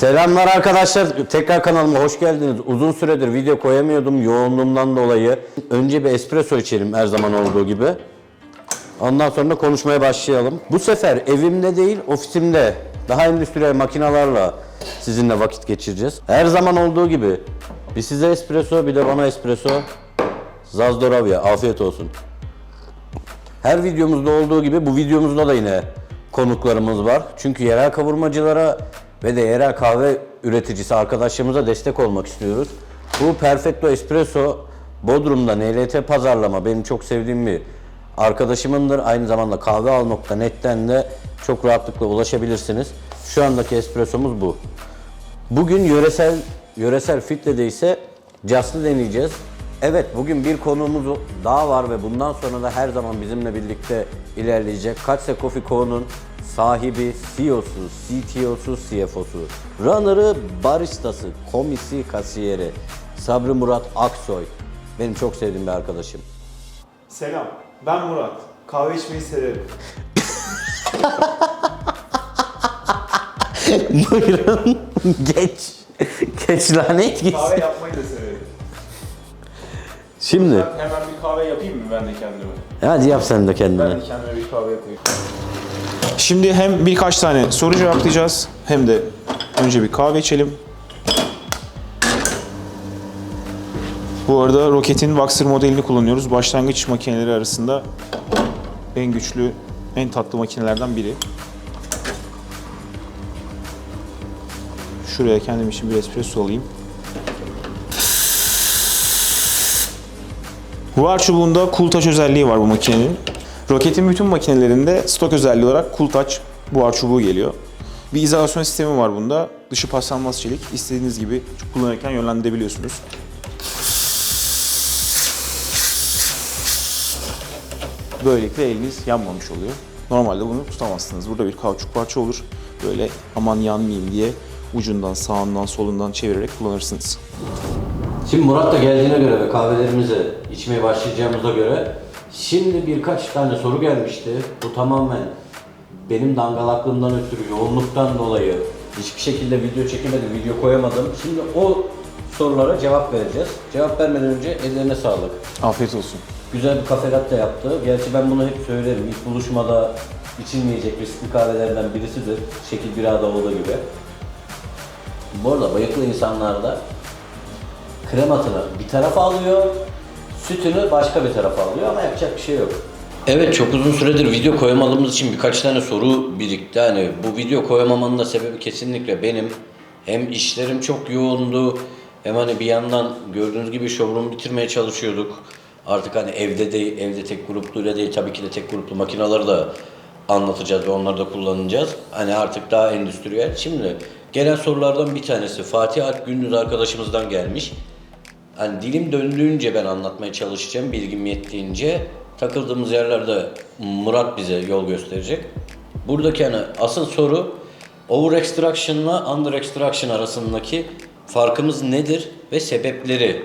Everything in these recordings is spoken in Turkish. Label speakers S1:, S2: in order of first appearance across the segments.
S1: Selamlar arkadaşlar. Tekrar kanalıma hoş geldiniz. Uzun süredir video koyamıyordum yoğunluğumdan dolayı. Önce bir espresso içelim her zaman olduğu gibi. Ondan sonra konuşmaya başlayalım. Bu sefer evimde değil, ofisimde daha endüstriyel makinalarla sizinle vakit geçireceğiz. Her zaman olduğu gibi bir size espresso, bir de bana espresso. Zazdoravya, afiyet olsun. Her videomuzda olduğu gibi bu videomuzda da yine konuklarımız var. Çünkü yerel kavurmacılara ve de yerel kahve üreticisi arkadaşlarımıza destek olmak istiyoruz. Bu Perfecto Espresso Bodrum'da NLT pazarlama benim çok sevdiğim bir arkadaşımındır. Aynı zamanda kahveal.net'ten de çok rahatlıkla ulaşabilirsiniz. Şu andaki espressomuz bu. Bugün yöresel yöresel filtrede ise Just'ı deneyeceğiz. Evet bugün bir konuğumuz daha var ve bundan sonra da her zaman bizimle birlikte ilerleyecek. Katse Coffee Co'nun sahibi, CEO'su, CTO'su, CFO'su, runner'ı, baristası, komisi, kasiyeri Sabri Murat Aksoy. Benim çok sevdiğim bir arkadaşım.
S2: Selam, ben Murat. Kahve içmeyi severim.
S1: Buyurun geç. Geç lanet gitsin.
S2: Kahve yapmayı da severim.
S1: Şimdi
S2: Ben hemen bir kahve yapayım mı ben de kendime?
S1: hadi yap sen de kendine.
S2: Ben de kendime bir kahve yapayım. Şimdi hem birkaç tane soru cevaplayacağız hem de önce bir kahve içelim. Bu arada Rocket'in Voxer modelini kullanıyoruz. Başlangıç makineleri arasında en güçlü, en tatlı makinelerden biri. Şuraya kendim için bir espresso alayım. Buhar çubuğunda cool özelliği var bu makinenin. Roketin bütün makinelerinde stok özelliği olarak cool touch buhar çubuğu geliyor. Bir izolasyon sistemi var bunda. Dışı paslanmaz çelik. İstediğiniz gibi kullanırken yönlendirebiliyorsunuz. Böylelikle eliniz yanmamış oluyor. Normalde bunu tutamazsınız. Burada bir kauçuk parça olur. Böyle aman yanmayayım diye ucundan, sağından, solundan çevirerek kullanırsınız.
S1: Şimdi Murat da geldiğine göre ve kahvelerimizi içmeye başlayacağımıza göre şimdi birkaç tane soru gelmişti. Bu tamamen benim dangalaklığımdan ötürü, yoğunluktan dolayı hiçbir şekilde video çekemedim, video koyamadım. Şimdi o sorulara cevap vereceğiz. Cevap vermeden önce ellerine sağlık.
S2: Afiyet olsun.
S1: Güzel bir kafe latte yaptı. Gerçi ben bunu hep söylerim. İlk buluşmada içilmeyecek riskli kahvelerden birisidir. Şekil bir ağda olduğu gibi. Bu arada bıyıklı insanlarda krematını bir tarafa alıyor, sütünü başka bir tarafa alıyor ama yapacak bir şey yok. Evet çok uzun süredir video koyamadığımız için birkaç tane soru birikti. Hani bu video koyamamanın da sebebi kesinlikle benim. Hem işlerim çok yoğundu hem hani bir yandan gördüğünüz gibi showroom bitirmeye çalışıyorduk. Artık hani evde değil, evde tek grupluyla değil tabii ki de tek gruplu makinaları da anlatacağız ve onları da kullanacağız. Hani artık daha endüstriyel. Şimdi gelen sorulardan bir tanesi Fatih Alp Gündüz arkadaşımızdan gelmiş. Hani dilim döndüğünce ben anlatmaya çalışacağım, bilgim yettiğince. Takıldığımız yerlerde Murat bize yol gösterecek. Buradaki hani asıl soru over extraction ile under extraction arasındaki farkımız nedir ve sebepleri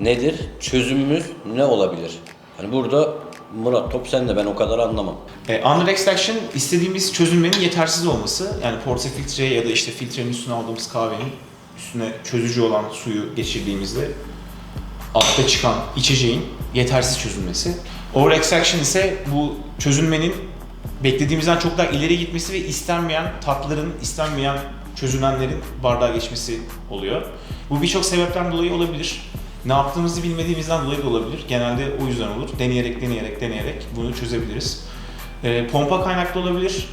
S1: nedir? Çözümümüz ne olabilir? Hani burada Murat top sende ben o kadar anlamam.
S3: E, under extraction istediğimiz çözülmenin yetersiz olması. Yani portre filtreye ya da işte filtrenin üstüne aldığımız kahvenin üstüne çözücü olan suyu geçirdiğimizde altta çıkan içeceğin yetersiz çözülmesi. Over extraction ise bu çözülmenin beklediğimizden çok daha ileri gitmesi ve istenmeyen tatların, istenmeyen çözülenlerin bardağa geçmesi oluyor. Bu birçok sebepten dolayı olabilir. Ne yaptığımızı bilmediğimizden dolayı da olabilir. Genelde o yüzden olur. Deneyerek, deneyerek, deneyerek bunu çözebiliriz. Ee, pompa kaynaklı olabilir.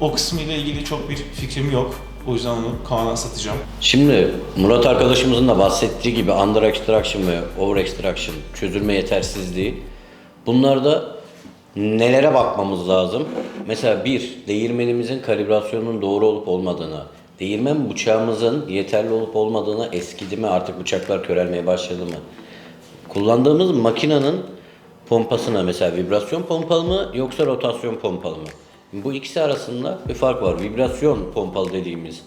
S3: O kısmıyla ilgili çok bir fikrim yok. O yüzden onu Kaan'a satacağım.
S1: Şimdi Murat arkadaşımızın da bahsettiği gibi under extraction ve over extraction çözülme yetersizliği. Bunlarda nelere bakmamız lazım? Mesela bir, değirmenimizin kalibrasyonunun doğru olup olmadığına, değirmen bıçağımızın yeterli olup olmadığına, eskidi mi artık bıçaklar körelmeye başladı mı? Kullandığımız makinenin pompasına mesela vibrasyon pompalı mı yoksa rotasyon pompalı mı? Bu ikisi arasında bir fark var. Vibrasyon pompalı dediğimiz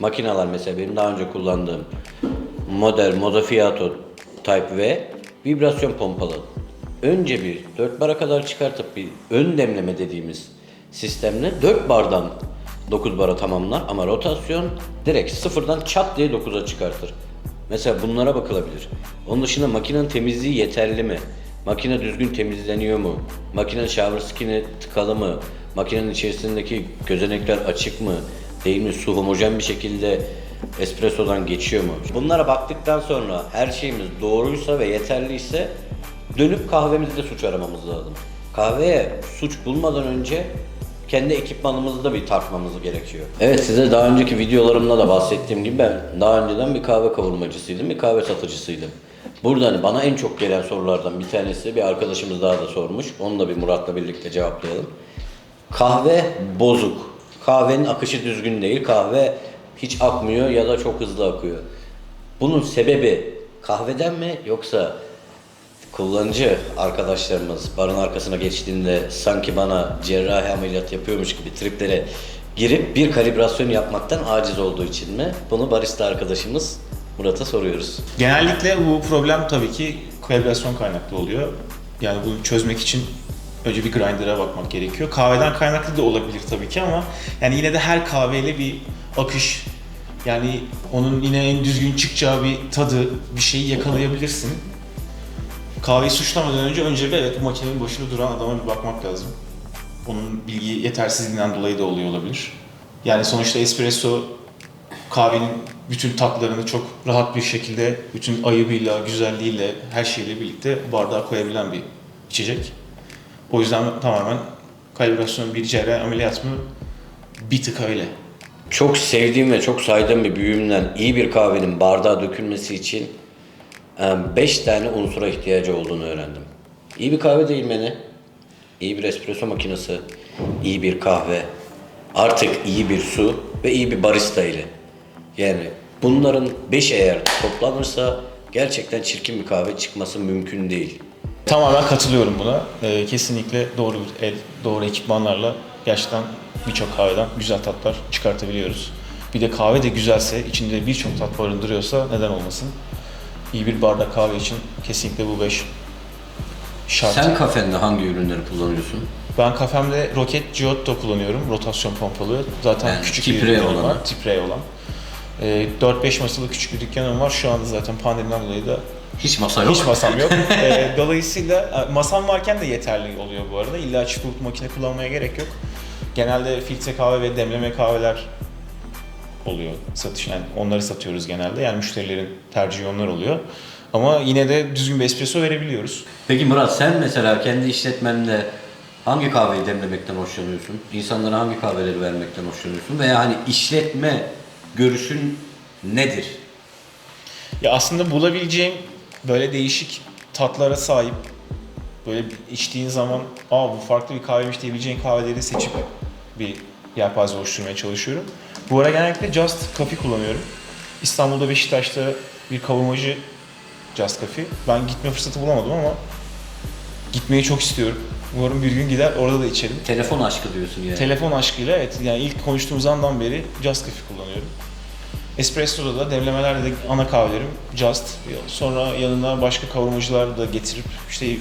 S1: makineler mesela benim daha önce kullandığım model Mozafiato Type V vibrasyon pompalı. Önce bir 4 bara kadar çıkartıp bir ön demleme dediğimiz sistemle 4 bardan 9 bara tamamlar ama rotasyon direkt sıfırdan çat diye 9'a çıkartır. Mesela bunlara bakılabilir. Onun dışında makinenin temizliği yeterli mi? Makine düzgün temizleniyor mu? Makinenin shower skin'i tıkalı mı? Makinenin içerisindeki gözenekler açık mı? Değil mi? Su homojen bir şekilde espressodan geçiyor mu? Bunlara baktıktan sonra her şeyimiz doğruysa ve yeterliyse dönüp kahvemizde suç aramamız lazım. Kahveye suç bulmadan önce kendi ekipmanımızı da bir tartmamız gerekiyor. Evet size daha önceki videolarımda da bahsettiğim gibi ben daha önceden bir kahve kavurmacısıydım, bir kahve satıcısıydım. Burada hani bana en çok gelen sorulardan bir tanesi bir arkadaşımız daha da sormuş. Onu da bir Murat'la birlikte cevaplayalım. Kahve bozuk. Kahvenin akışı düzgün değil. Kahve hiç akmıyor ya da çok hızlı akıyor. Bunun sebebi kahveden mi yoksa kullanıcı arkadaşlarımız barın arkasına geçtiğinde sanki bana cerrahi ameliyat yapıyormuş gibi triplere girip bir kalibrasyon yapmaktan aciz olduğu için mi? Bunu barista arkadaşımız Murat'a soruyoruz.
S3: Genellikle bu problem tabii ki kalibrasyon kaynaklı oluyor. Yani bunu çözmek için önce bir grinder'a bakmak gerekiyor. Kahveden kaynaklı da olabilir tabii ki ama yani yine de her kahveyle bir akış yani onun yine en düzgün çıkacağı bir tadı, bir şeyi yakalayabilirsin. Kahveyi suçlamadan önce önce bir evet bu makinenin başında duran adama bir bakmak lazım. Onun bilgi yetersizliğinden dolayı da oluyor olabilir. Yani sonuçta espresso kahvenin bütün tatlarını çok rahat bir şekilde bütün ayıbıyla, güzelliğiyle, her şeyle birlikte bardağa koyabilen bir içecek. O yüzden tamamen kalibrasyon bir cerrahi ameliyat mı? Bir tık öyle.
S1: Çok sevdiğim ve çok saydığım bir büyüğümden iyi bir kahvenin bardağa dökülmesi için 5 tane unsura ihtiyacı olduğunu öğrendim. İyi bir kahve değirmeni, iyi bir espresso makinesi, iyi bir kahve, artık iyi bir su ve iyi bir barista ile. Yani bunların 5 eğer toplanırsa gerçekten çirkin bir kahve çıkması mümkün değil.
S3: Tamamen katılıyorum buna. Ee, kesinlikle doğru el, doğru ekipmanlarla gerçekten birçok kahveden güzel tatlar çıkartabiliyoruz. Bir de kahve de güzelse, içinde birçok tat barındırıyorsa neden olmasın? İyi bir bardak kahve için kesinlikle bu 5 şart.
S1: Sen kafende hangi ürünleri kullanıyorsun?
S3: Ben kafemde Rocket Giotto kullanıyorum. Rotasyon pompalı. Zaten
S1: Yani
S3: küçük bir
S1: olanı.
S3: var. Tiprey olan. Ee, 4-5 masalı küçük bir dükkanım var. Şu anda zaten pandemiden dolayı da
S1: Hiç masa yok.
S3: hiç masam yok. Ee, dolayısıyla e, masam varken de yeterli oluyor bu arada. İlla çift makine kullanmaya gerek yok. Genelde filtre kahve ve demleme kahveler oluyor satış yani onları satıyoruz genelde yani müşterilerin tercihi onlar oluyor ama yine de düzgün bir espresso verebiliyoruz.
S1: Peki Murat sen mesela kendi işletmende hangi kahveyi demlemekten hoşlanıyorsun? İnsanlara hangi kahveleri vermekten hoşlanıyorsun? Veya hani işletme görüşün nedir?
S3: Ya aslında bulabileceğim böyle değişik tatlara sahip böyle içtiğin zaman aa bu farklı bir kahveymiş diyebileceğin kahveleri seçip bir yelpaze oluşturmaya çalışıyorum. Bu ara genellikle Just Coffee kullanıyorum. İstanbul'da Beşiktaş'ta bir kavurmacı Just Coffee. Ben gitme fırsatı bulamadım ama gitmeyi çok istiyorum. Umarım bir gün gider orada da içerim.
S1: Telefon aşkı diyorsun yani.
S3: Telefon aşkıyla evet yani ilk konuştuğumuz andan beri Just Coffee kullanıyorum. Espresso'da da demlemelerde de ana kahvelerim Just. Sonra yanına başka kavurmacılar da getirip işte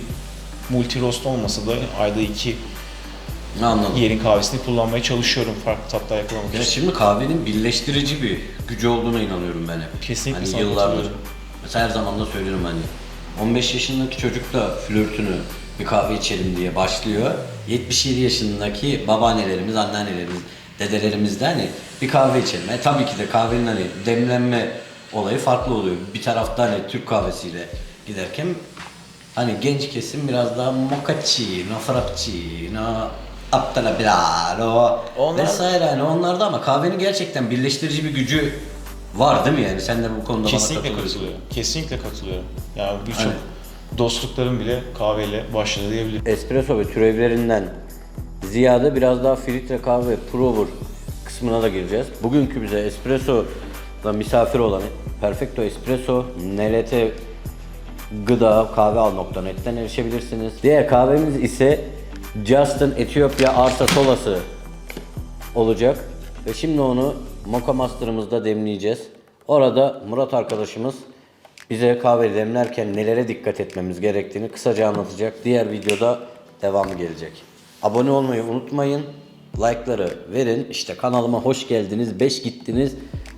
S3: multi roast olmasa da ayda iki
S1: Anladım.
S3: yerin kahvesini kullanmaya çalışıyorum farklı tatlar yakalamak
S1: Ya
S3: için.
S1: şimdi kahvenin birleştirici bir gücü olduğuna inanıyorum ben hep.
S3: Kesinlikle
S1: hani
S3: sana
S1: yıllardır.
S3: katılıyorum.
S1: Mesela her zaman da söylüyorum hani 15 yaşındaki çocuk da flörtünü bir kahve içelim diye başlıyor. 77 yaşındaki babaannelerimiz, anneannelerimiz, dedelerimiz de hani bir kahve içelim. E tabii ki de kahvenin hani demlenme olayı farklı oluyor. Bir tarafta hani Türk kahvesiyle giderken hani genç kesim biraz daha mochaccino, frappuccino, aptalabiralo
S3: Onlar-
S1: vesaire hani onlarda ama kahvenin gerçekten birleştirici bir gücü var değil mi yani? Sen de bu konuda bana
S3: Kesinlikle
S1: katılıyorsun.
S3: katılıyorum. Kesinlikle katılıyorum. Yani birçok
S1: Aynen.
S3: dostluklarım bile kahveyle başladı diyebilirim.
S1: Espresso ve türevlerinden ziyade biraz daha filtre kahve, prover kısmına da gireceğiz. Bugünkü bize espresso'da misafir olan Perfecto Espresso, NLT gıda kahveal.net'ten erişebilirsiniz. Diğer kahvemiz ise Justin Etiyopya Arsa Solası olacak. Ve şimdi onu Mocha Master'ımızda demleyeceğiz. Orada Murat arkadaşımız bize kahve demlerken nelere dikkat etmemiz gerektiğini kısaca anlatacak. Diğer videoda devamı gelecek. Abone olmayı unutmayın. Like'ları verin. İşte kanalıma hoş geldiniz, 5 gittiniz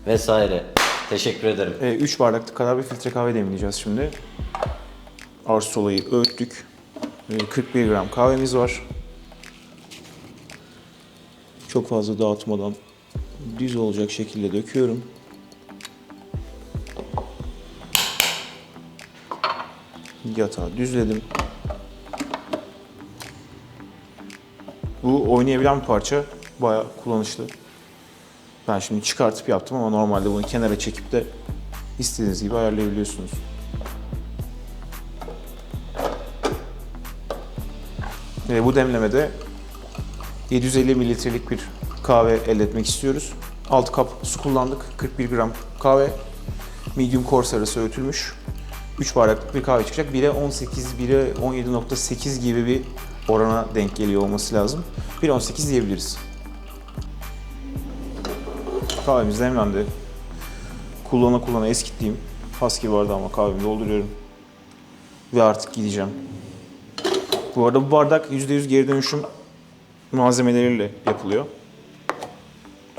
S1: vesaire. Teşekkür ederim.
S3: 3 bardaklık kadar bir filtre kahve demleyeceğiz şimdi. Arsolayı öğüttük. Ee, 41 gram kahvemiz var. Çok fazla dağıtmadan düz olacak şekilde döküyorum. Yatağı düzledim. Bu oynayabilen bir parça. Bayağı kullanışlı. Ben şimdi çıkartıp yaptım ama normalde bunu kenara çekip de istediğiniz gibi ayarlayabiliyorsunuz. Ve bu demlemede 750 mililitrelik bir kahve elde etmek istiyoruz. 6 kap su kullandık. 41 gram kahve. Medium coarse arası öğütülmüş. 3 bardaklık bir kahve çıkacak. 1'e 18, 1'e 17.8 gibi bir orana denk geliyor olması lazım. 1'e 18 diyebiliriz. Kahvemiz demlendi. Kullana kullana eskittiğim Husky bardağıma kahvemi dolduruyorum. Ve artık gideceğim. Bu arada bu bardak %100 geri dönüşüm malzemeleriyle yapılıyor.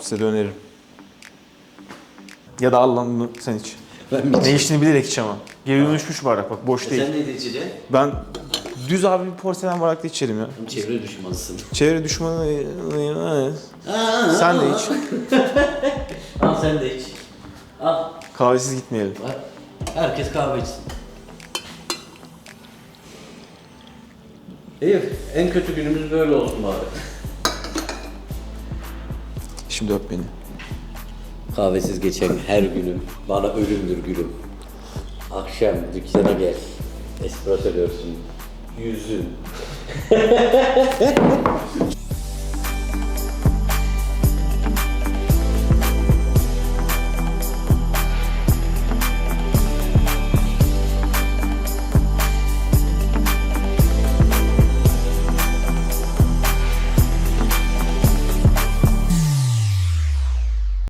S3: Size de öneririm. Ya da al lan bunu sen iç.
S1: Ben
S3: Ne içtiğini bilerek iç ama. Geri dönüşmüş bardak bak boş değil.
S1: neydi içeceksin?
S3: Ben düz abi bir porselen bardakta içerim ya.
S1: Çevre düşmanısın.
S3: Çevre düşmanı... Sen de iç.
S1: Al sen de iç. Al.
S3: Kahvesiz gitmeyelim.
S1: Herkes kahve içsin. İyi. En kötü günümüz böyle olsun bari.
S3: Şimdi öp beni.
S1: Kahvesiz geçen her günüm bana ölümdür gülüm. Akşam dükkana gel. Espresso görsün. Yüzün.